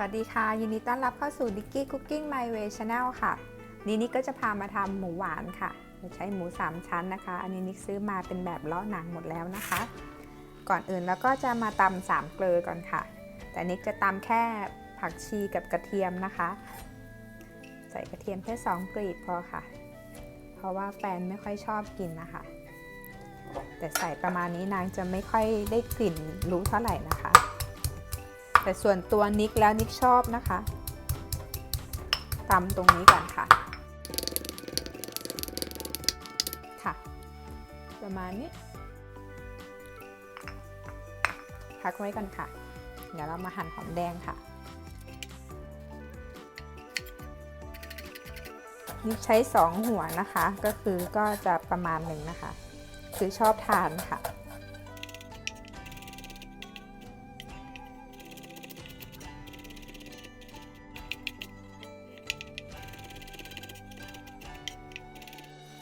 วัสดีค่ะ ยินดีต้อนรับเข้าสู่ Dicky Cooking My Way Channel ค่ะ นี่นิกก็จะพามาทำหมูหวานค่ะจะใช้หมู 3 ชั้นนะคะ อันนี้นิกซื้อมาเป็นแบบเลาะหนังหมดแล้วนะคะ ก่อนอื่นแล้วก็จะมาตำสามเกลือก่อนค่ะ แต่นิกจะตำแค่ผักชีกับกระเทียมนะคะ ใส่กระเทียมแค่2กลีบพอค่ะ เพราะว่าแฟนไม่ค่อยชอบกินนะคะ แต่ใส่ประมาณนี้นางจะไม่ค่อยได้กลิ่นรู้เท่าไหร่นะคะ แต่ส่วนตัวนิกแล้วนิกชอบนะคะตำตรงนี้ก่อนค่ะ ค่ะ ประมาณนี้พักไว้ก่อนค่ะ เดี๋ยวเรามาหั่นหอมแดงค่ะ นิกใช้สองหัวนะคะ ก็คือก็จะประมาณหนึ่งนะคะ คือชอบทานค่ะ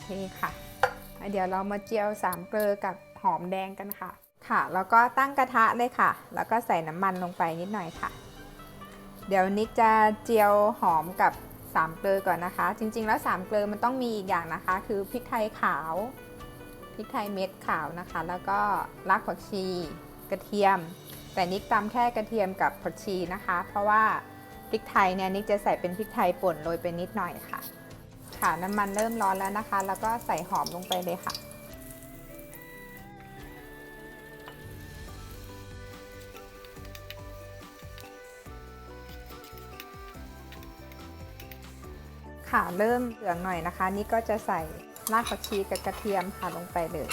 เคค่ะ เดี๋ยวเรามาเจียวสามเกลือกับหอมแดงกันค่ะ ค่ะ แล้วก็ตั้งกระทะเลยค่ะ แล้วก็ใส่น้ำมันลงไปนิดหน่อยค่ะ เดี๋ยวนิกจะเจียวหอมกับสามเกลือก่อนนะคะ จริง ๆ แล้วสามเกลือมันต้องมีอีกอย่างนะคะ คือพริกไทยขาวพริกไทยเม็ดขาวนะคะ แล้วก็รากผักชี กระเทียม แต่นิกตำแค่กระเทียมกับผักชีนะคะ เพราะว่าพริกไทยเนี่ยนิกจะใส่เป็นพริกไทยป่นโรยไปนิดหน่อยค่ะ ค่ะน้ำมันเริ่มร้อนแล้วนะคะ แล้วก็ใส่หอมลงไปเลยค่ะ ค่ะเริ่มเหลืองหน่อยนะคะ นี่ก็จะใส่รากผักชีกับกระเทียมค่ะลงไปเลย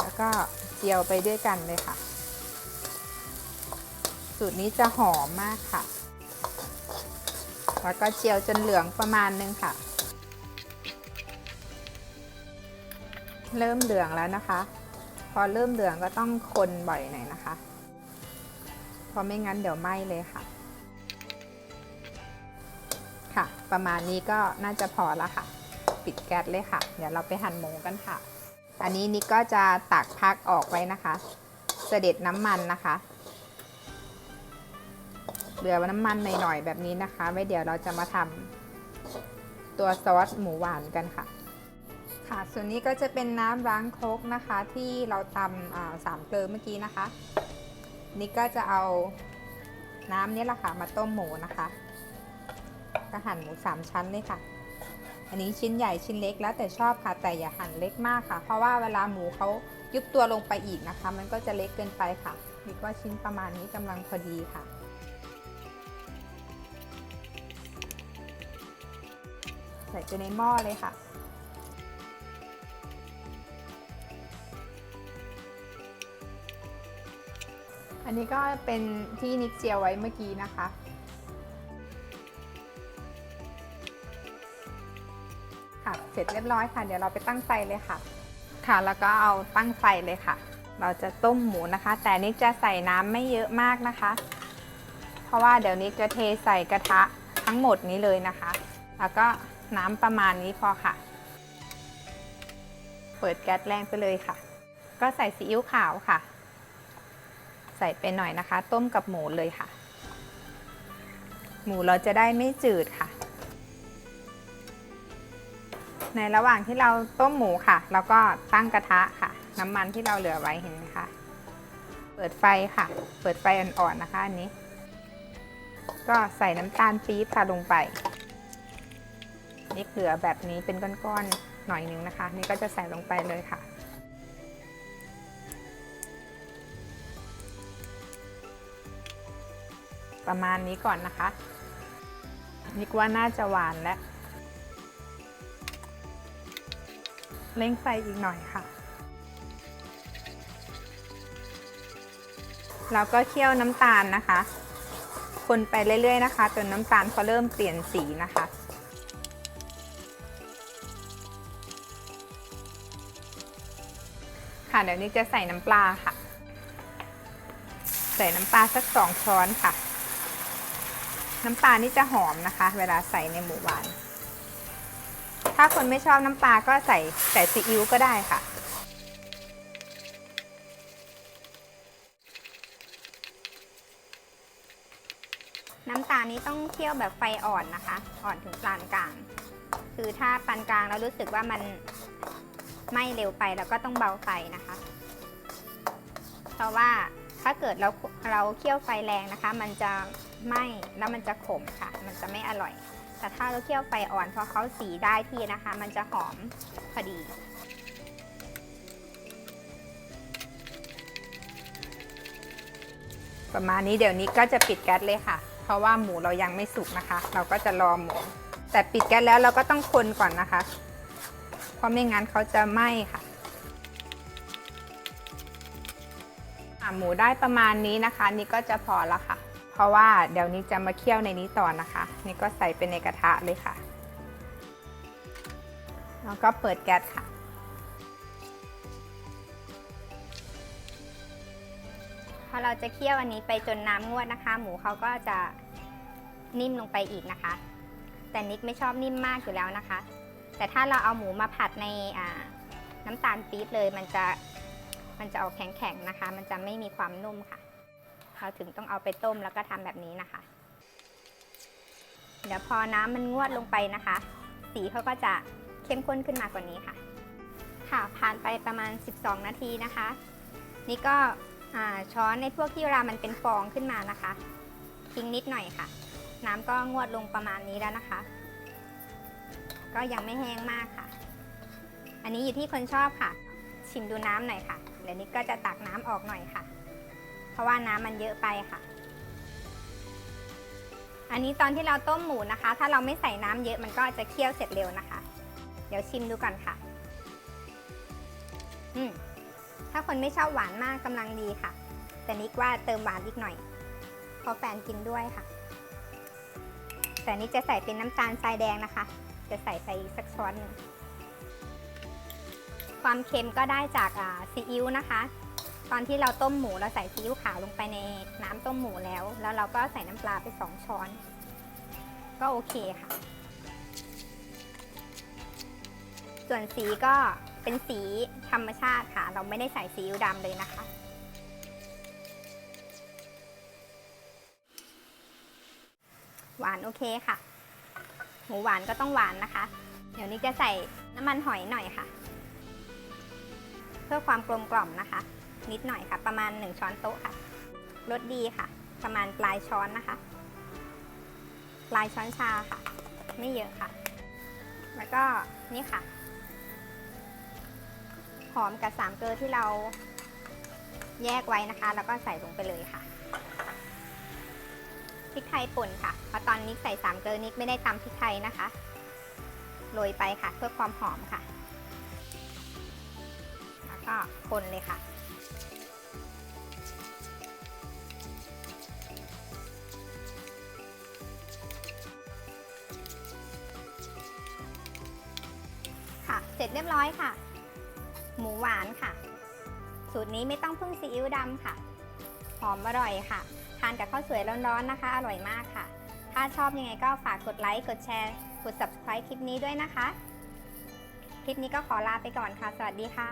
แล้วก็เจียวไปด้วยกันเลยค่ะ สูตรนี้จะหอมมากค่ะ แล้วก็เจียวจนเหลืองประมาณนึงค่ะ เริ่มเหลืองแล้วนะคะ พอเริ่มเหลืองก็ต้องคนบ่อยหน่อยนะคะ เพราะไม่งั้นเดี๋ยวไหม้เลยค่ะ ค่ะ ประมาณนี้ก็น่าจะพอล้วค่ะ ปิดแก๊สเลยค่ะ เดี๋ยวเราไปหั่นหมูกันค่ะ อันนี้นิกก็จะตักพักออกไว้นะคะ เสด็จน้ำมันนะคะ เหลือน้ำมันหน่อยๆแบบนี้นะคะ ไว้เดี๋ยวเราจะมาทำตัวซอสหมูหวานกันค่ะ ค่ะ ส่วนนี้ก็จะเป็นน้ำล้างครกนะคะ ที่เราตำสามเกลือเมื่อกี้นะคะ นี่ก็จะเอาน้ำนี้แหละค่ะ มาต้มหมูนะคะก็หั่นหมูสามชั้นเลยค่ะ อันนี้ชิ้นใหญ่ชิ้นเล็กแล้วแต่ชอบค่ะ แต่อย่าหั่นเล็กมากค่ะ เพราะว่าเวลาหมูเขายุบตัวลงไปอีกนะคะ มันก็จะเล็กเกินไปค่ะนี่ก็ชิ้นประมาณนี้กำลังพอดีค่ะ ใส่ไปในหม้อเลยค่ะ อันนี้ก็เป็นที่นิกเจียวไว้เมื่อกี้นะคะค่ะเสร็จเรียบร้อยค่ะ เดี๋ยวเราไปตั้งไฟเลยค่ะ ค่ะแล้วก็เอาตั้งไฟเลยค่ะ เราจะต้มหมูนะคะ แต่นิกจะใส่น้ำไม่เยอะมากนะคะ เพราะว่าเดี๋ยวนิกจะเทใส่กระทะทั้งหมดนี้เลยนะคะ แล้วก็ น้ำประมาณนี้พอค่ะ เปิดแก๊สแรงไปเลยค่ะ ก็ใส่ซีอิ๊วขาวค่ะ ใส่ไปหน่อยนะคะ ต้มกับหมูเลยค่ะ หมูเราจะได้ไม่จืดค่ะ ในระหว่างที่เราต้มหมูค่ะเราก็ตั้งกระทะค่ะ น้ำมันที่เราเหลือไว้เห็นไหมคะ เปิดไฟค่ะ เปิดไฟอ่อนๆนะคะอันนี้ ก็ใส่น้ำตาลปี๊บค่ะลงไป นี่เหลือแบบนี้เป็นก้อนๆหน่อยนึงนะคะ นี่ก็จะใส่ลงไปเลยค่ะ ประมาณนี้ก่อนนะคะนิกว่าน่าจะหวานแล้วเร่งไฟอีกหน่อยค่ะแล้วก็เคี่ยวน้ำตาลนะคะ คนไปเรื่อยๆนะคะจนน้ำตาลเขาเริ่มเปลี่ยนสีนะคะ ค่ะ เดี๋ยวนี้จะใส่น้ำปลาค่ะ ใส่น้ำปลาสักสองช้อนค่ะ น้ำปลานี่จะหอมนะคะ เวลาใส่ในหมูหวาน ถ้าคนไม่ชอบน้ำปลาก็ใส่ใส่ซีอิ๊วก็ได้ค่ะน้ำตาลนี้ต้องเคี่ยวแบบไฟอ่อนนะคะ อ่อนถึงปานกลาง คือถ้าปานกลางแล้วรู้สึกว่ามัน ไหม้เร็วไปแล้วก็ต้องเบาไฟนะคะ เพราะว่าถ้าเกิดเราเราเคี่ยวไฟแรงนะคะ มันจะไหม้แล้วมันจะขมค่ะ มันจะไม่อร่อย แต่ถ้าเราเคี่ยวไฟอ่อนพอเขาสีได้ที่นะคะ มันจะหอมพอดีประมาณนี้เดี๋ยวนี้ก็จะปิดแก๊สเลยค่ะ เพราะว่าหมูเรายังไม่สุกนะคะ เราก็จะรอหมู แต่ปิดแก๊สแล้วเราก็ต้องคนก่อนนะคะ ราะไม่งั้นเขาจะไหม้ค่ะหมูได้ประมาณนี้นะคะ นี่ก็จะพอแล้วค่ะ เพราะว่าเดี๋ยวนี้จะมาเคี่ยวในนี้ต่อนะคะ นี่ก็ใส่ไปในกระทะเลยค่ะ แล้วก็เปิดแก๊สค่ะ พอเราจะเคี่ยวอันนี้ไปจนน้ำงวดนะคะ หมูเขาก็จะนิ่มลงไปอีกนะคะ แต่นิกไม่ชอบนิ่มมากอยู่แล้วนะคะ แต่ถ้าเราเอาหมูมาผัดในน้ำตาลปี๊บเลยมันจะมันจะออกแข็งๆนะคะ มันจะไม่มีความนุ่มค่ะ เราถึงต้องเอาไปต้มแล้วก็ทำแบบนี้นะคะ เดี๋ยวพอน้ำมันงวดลงไปนะคะ สีเขาก็จะเข้มข้นขึ้นมากกว่านี้ค่ะ ค่ะผ่านไปประมาณ 12 นาทีนะคะ นี่ก็ช้อนในพวกที่เวลามันเป็นฟองขึ้นมานะคะ ทิ้งนิดหน่อยค่ะ น้ำก็งวดลงประมาณนี้แล้วนะคะ ก็ยังไม่แห้งมากค่ะ อันนี้อยู่ที่คนชอบค่ะ ชิมดูน้ำหน่อยค่ะ เดี๋ยวนี้ก็จะตักน้ำออกหน่อยค่ะ เพราะว่าน้ำมันเยอะไปค่ะ อันนี้ตอนที่เราต้มหมูนะคะ ถ้าเราไม่ใส่น้ำเยอะมันก็จะเคี่ยวเสร็จเร็วนะคะ เดี๋ยวชิมดูก่อนค่ะ อืมถ้าคนไม่ชอบหวานมากกำลังดีค่ะ แต่นิกว่าเติมหวานอีกหน่อยเพราะแฟนกินด้วยค่ะ แต่นิกจะใส่เป็นน้ำตาลทรายแดงนะคะ จะใส่ไปสักช้อนนึงความเค็มก็ได้จากซีอิ๊วนะคะ ตอนที่เราต้มหมูเราใส่ซีอิ๊วขาวลงไปในน้ำต้มหมูแล้ว แล้วเราก็ใส่น้ำปลาไปสองช้อน ก็โอเคค่ะ ส่วนสีก็เป็นสีธรรมชาติค่ะ เราไม่ได้ใส่ซีอิ๊วดำเลยนะคะหวานโอเคค่ะ หมูหวานก็ต้องหวานนะคะ เดี๋ยวนี้จะใส่น้ำมันหอยหน่อยค่ะ เพื่อความกลมกล่อมนะคะ นิดหน่อยค่ะ ประมาณ 1 ช้อนโต๊ะค่ะรสดีค่ะ ประมาณปลายช้อนนะคะ ปลายช้อนชาค่ะ ไม่เยอะค่ะ แล้วก็นี่ค่ะหอมกับสามเกลือที่เราแยกไว้นะคะ แล้วก็ใส่ลงไปเลยค่ะ พริกไทยป่นค่ะ เพราะตอนนี้ใส่สามเกลือนิดไม่ได้ตำพริกไทยนะคะ โรยไปค่ะเพื่อความหอมค่ะ แล้วก็คนเลยค่ะ ค่ะ เสร็จเรียบร้อยค่ะ หมูหวานค่ะ สูตรนี้ไม่ต้องพึ่งซีอิ๊วดำค่ะ หอมอร่อยค่ะานกับข้าวสวยร้อนๆนะคะ อร่อยมากค่ะ ถ้าชอบยังไงก็ฝากกดไลค์กดแชร์ กด subscribe คลิปนี้ด้วยนะคะ คลิปนี้ก็ขอลาไปก่อนค่ะ สวัสดีค่ะ